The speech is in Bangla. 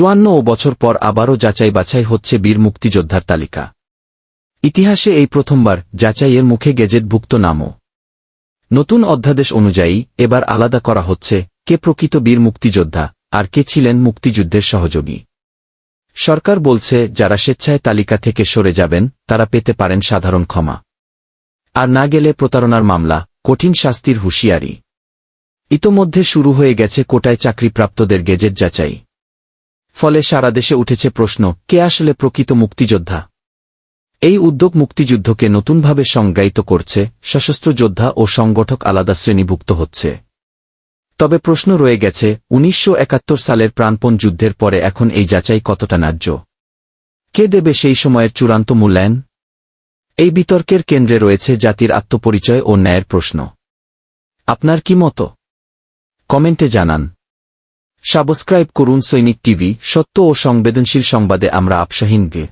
চুয়ান্ন বছর পর আবারও যাচাই বাছাই হচ্ছে বীর মুক্তিযোদ্ধার তালিকা। ইতিহাসে এই প্রথমবার যাচাইয়ের মুখে গেজেটভুক্ত নামও। নতুন অধ্যাদেশ অনুযায়ী এবার আলাদা করা হচ্ছে কে প্রকৃত বীর মুক্তিযোদ্ধা আর কে ছিলেন মুক্তিযুদ্ধের সহযোগী। সরকার বলছে, যারা স্বেচ্ছায় তালিকা থেকে সরে যাবেন, তারা পেতে পারেন সাধারণ ক্ষমা। আর না গেলে প্রতারণার মামলা, কঠিন শাস্তির হুঁশিয়ারি। ইতোমধ্যে শুরু হয়ে গেছে কোটায় চাকরিপ্রাপ্তদের গেজেট যাচাই। ফলে সারা দেশে উঠেছে প্রশ্ন, কে আসলে প্রকৃত মুক্তিযোদ্ধা? এই উদ্যোগ মুক্তিযুদ্ধকে নতুনভাবে সংজ্ঞায়িত করছে, সশস্ত্র যোদ্ধা ও সংগঠক আলাদা শ্রেণীভুক্ত হচ্ছে। তবে প্রশ্ন রয়ে গেছে, উনিশশো একাত্তর সালের প্রাণপণ যুদ্ধের পরে এখন এই যাচাই কতটা ন্যায্য? কে দেবে সেই সময়ের চূড়ান্ত মূল্যায়ন? এই বিতর্কের কেন্দ্রে রয়েছে জাতির আত্মপরিচয় ও ন্যায়ের প্রশ্ন। আপনার কি মত? কমেন্টে জানান। সাবস্ক্রাইব করুন সৈনিক টিভি সত্য ও সংবেদনশীল সংবাদে আমরা আপসাহীনকে